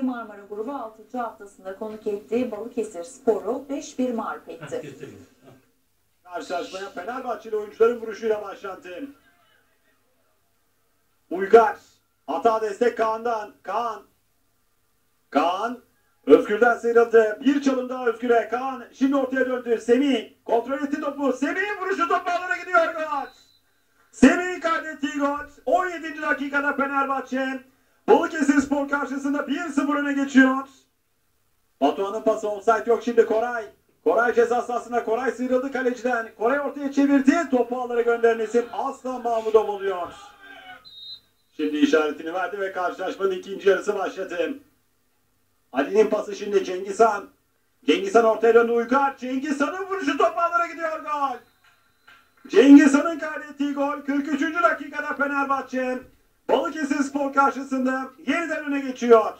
Ligi Marmara Grubu 6. haftasında konuk ettiği Balıkesir Spor'u 5-1 mağlup etti. Karşılaşmaya Fenerbahçeli oyuncuların vuruşuyla başlandı. Uygar. Hata destek Kaan'dan. Kaan. Kaan. Özgür'den sıyrıldı. Bir çalım daha Özgür'e. Kaan şimdi ortaya döndü. Semih. Kontrol etti topu. Semih'in vuruşu top ağlara gidiyor gol. Semih'in kaydettiği gol. 17. dakikada Fenerbahçe. Balıkesir Spor karşısında 1-0 öne geçiyor. Batuhan'ın pası offside yok şimdi Koray. Koray ceza sahasına Koray sıyrıldı kaleciden. Koray ortaya çevirdi. Topu ağlara gönderen isim Aslan Mahmudov oluyor. Şimdi işaretini verdi ve karşılaşmanın ikinci yarısı başladı. Ali'nin pası şimdi Cengiz Han. Ortaya döndü Uygar. Cengiz Han'ın vuruşu top ağlara gidiyor gol. Cengiz Han'ın kaydettiği gol 43. dakikada Fenerbahçe Balıkesir Spor karşısında yeniden öne geçiyor.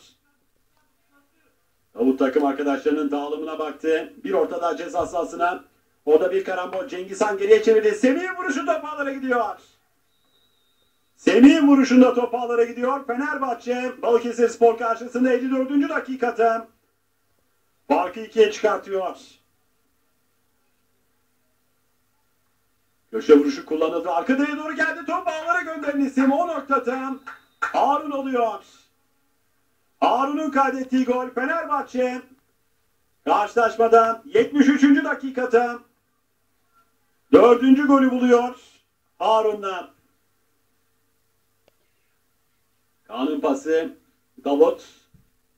Davut takım arkadaşlarının dağılımına baktı. Bir orta daha ceza sahasına. Orada bir karambol. Cengiz Han geriye çevirdi. Semih'in vuruşu top ağlara gidiyor. Semih'in vuruşunda top ağlara gidiyor. Fenerbahçe Balıkesir Spor karşısında 54. dakikada farkı ikiye çıkartıyor. Köşe vuruşu kullanıldı. Arka doğru geldi. Top ağlara gönderen isim o noktada Harun oluyor. Harun'un kaydettiği gol Fenerbahçe karşılaşmada 73. dakikada dördüncü golü buluyor Harun'dan. Kaan'ın pası Davut.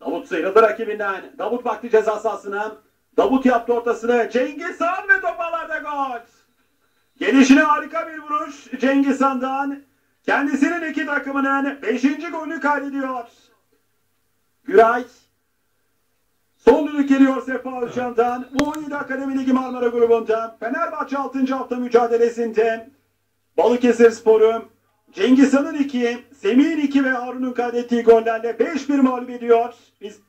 Davut sıyrıldı rakibinden. Davut baktı ceza sahasına. Davut yaptı ortasını. Cengiz Han ve topalarda gol. Gelişine harika bir vuruş Cengiz Han'dan. Kendisinin iki takımının beşinci golünü kaydediyor. Güray. Son düdük geliyor Sefa Özcan'dan. Bu 17 Akademi Ligi Marmara grubunda Fenerbahçe 6. hafta mücadelesinde Balıkesir Sporu Cengiz Han'ın 2, Semih'in 2 ve Harun'un kaydettiği gollerle 5-1 mağlup ediyor. Biz